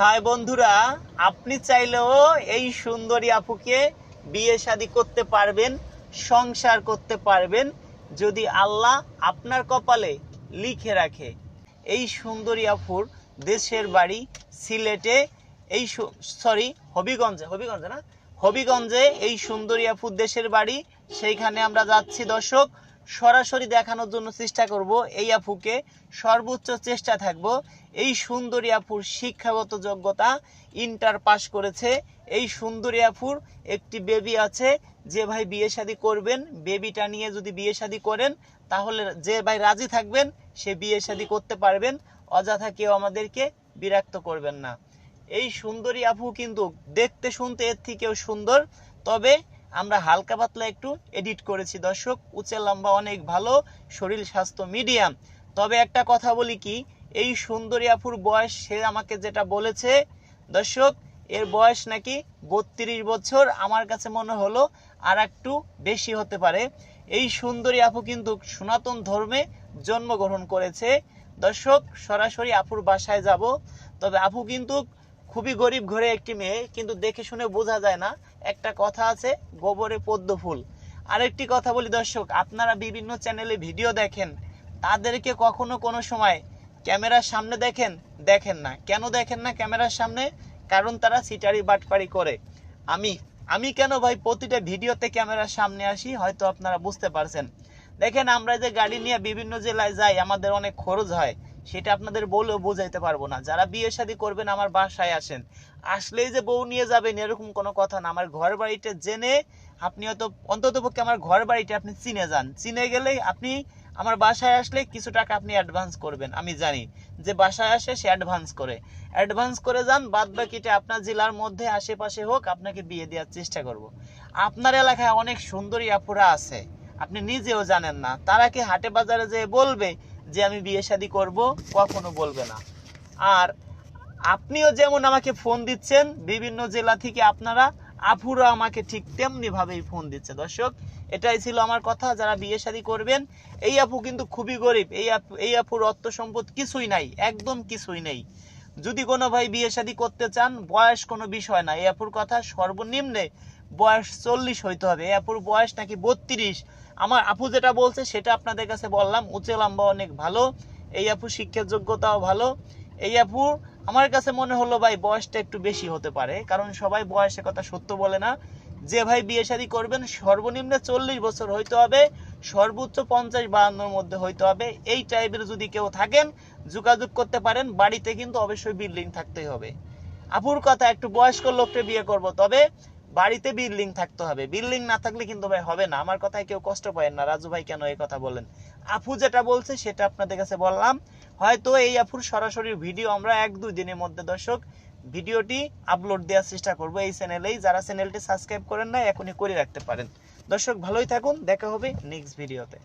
High বন্ধুরা, আপনি চাইলেও এই সুন্দরী আপুকে বিয়ে শাদি করতে পারবেন, সংসার করতে পারবেন, যদি আল্লাহ আপনার কপালে লিখে রাখে। এই সুন্দরী আপুর দেশের বাড়ি সিলেটে, এই সরি হবিগঞ্জে হবিগঞ্জে না? হবিগঞ্জে এই সুন্দরী আপুর দেশের বাড়ি, সেইখানে আমরা যাচ্ছি দর্শক। সরাসরি দেখানোর জন্য চেষ্টা করব। এই আপুকে সর্বোচ্চ চেষ্টা থাকব। এই সুন্দরী আপুর শিক্ষাগত যোগ্যতা ইন্টার পাস করেছে। এই সুন্দরী আপুর একটি বেবি আছে। যে ভাই বিয়ে শাদী করবেন, বেবিটা নিয়ে যদি বিয়ে শাদী করেন, তাহলে যে ভাই রাজি থাকবেন, সে বিয়ে শাদী করতে পারবেন। অযথা কেউ আমাদেরকে বিরক্ত করবেন না। এই সুন্দরী আপু কিন্তু দেখতে শুনতে এর থেকেও সুন্দর। তবে আমরা হালকা পাতলা একটু এডিট করেছি, দর্শক। উঁচে লম্বা অনেক ভালো, শরীর স্বাস্থ্য মিডিয়াম তবে একটা কথা বলি কি, এই সুন্দরী আপুর বয়স, সে আমাকে যেটা বলেছে, দর্শক, এর বয়স নাকি বত্রিশ বছর, আমার কাছে মনে হলো আর একটু বেশি হতে পারে। এই সুন্দরী আপু কিন্তু সনাতন ধর্মে জন্মগ্রহণ করেছে। দর্শক, সরাসরি আপুর বাসায় যাব। তবে আপু কিন্তু খুবই গরিব ঘরে একটি মেয়ে, কিন্তু দেখে শুনে বোঝা যায় না, একটা কথা আছে, গোবরে পদ্ম ফুল। আরেকটি কথা বলি দর্শক, আপনারা বিভিন্ন চ্যানেলে ভিডিও দেখেন, তাদেরকে কখনো কোনো সময় ক্যামেরার সামনে দেখেন? দেখেন না। কেন দেখেন না ক্যামেরার সামনে? কারণ তারা সিটারি বাটপারি করে। আমি আমি কেন ভাই প্রতিটা ভিডিওতে ক্যামেরার সামনে আসি? হয়তো আপনারা বুঝতে পারছেন। দেখেন, আমরা যে গাড়ি নিয়ে বিভিন্ন জেলায় যাই, আমাদের অনেক খরচ হয়। সেটা আপনাদের বলেও বোঝাইতে পারব না। যারা বিয়ে শাদী করবেন, আমার বাসায় আসেন। আসলেই যে বউ নিয়ে যাবেন, এরকম কোনো কথা না। আমার ঘর বাড়িটা জেনে আপনি হয়তো অন্তত পক্ষে আমার ঘর বাড়িটা আপনি চিনে যান। চিনে গেলেই আপনি আমার বাসায় আসলে কিছু টাকা আপনি অ্যাডভান্স করবেন, আমি জানি। যে বাসায় আসে, সে অ্যাডভান্স করে। অ্যাডভান্স করে যান বাদ বাকিটা আপনার জেলার মধ্যে, আশেপাশে হোক, আপনাকে বিয়ে দেওয়ার চেষ্টা করব। আপনার এলাকায় অনেক সুন্দরী আপুরা আছে। আপনি নিজেও জানেন না। তারা কি হাটে বাজারে যে বলবে যে আমি বিয়ে শি করব, কখনো বলবে না। আর আপনিও যেমন আমাকে ফোন দিচ্ছেন, বিভিন্ন জেলা থেকে আপনারা আফুরা আমাকে ঠিক তেমনি ভাবেই ফোন দিচ্ছে। দর্শক, এটাই ছিল আমার কথা, যারা বিয়ে শাদী করবেন, এই আপু কিন্তু খুবই গরিব। এই আপু, এই আপুর অর্থ সম্পদ কিছুই নাই, একদম কিছুই নেই। যদি কোনো ভাই বিয়ে শাদী করতে চান, বয়স কোনো বিষয় না। আপুর কথা সর্বনিম্নে বয়স চল্লিশ হইতে হবে। এই আপুর বয়স নাকি বত্রিশ। আমার আপু যেটা বলছে, সেটা আপনাদের কাছে বললাম। উঁচে লম্বা অনেক ভালো। এই আপু শিক্ষার যোগ্যতাও ভালো। এই আপু, আমার কাছে মনে হলো ভাই বয়সটা একটু বেশি হতে পারে। কারণ সবাই বয়সের কথা সত্য বলে না। যে ভাই বিয়ে শাদী করবেন, সর্বনিম্ন চল্লিশ বছর হইতে হবে। সর্বোচ্চ পঞ্চাশ বাহান্নর মধ্যে হইতে হবে। এই টাইপের যদি কেউ থাকেন যোগাযোগ করতে পারেন, বাড়িতে কিন্তু অবশ্যই বিল্ডিং থাকতেই হবে। আপুর কথা, একটু বয়স্ক লোককে বিয়ে করব, তবে বাড়িতে বিল্ডিং থাকতে হবে। বিল্ডিং না থাকলে কিন্তু ভাই হবে না। আমার কথায় কেউ কষ্ট পায় না। রাজু ভাই কেন এই কথা বলেন? আপু যেটা বলছে সেটা আপনাদের কাছে বললাম। হয়তো এই আপুর সরাসরি ভিডিও আমরা এক দুই দিনের মধ্যে, দর্শক ভিডিওটি আপলোড দেওয়ার চেষ্টা করব এই চ্যানেলেই যারা চ্যানেলটি সাবস্ক্রাইব করেন না এখনই করে রাখতে পারেন। দর্শক, ভালোই থাকুন। দেখা হবে নেক্সট ভিডিওতে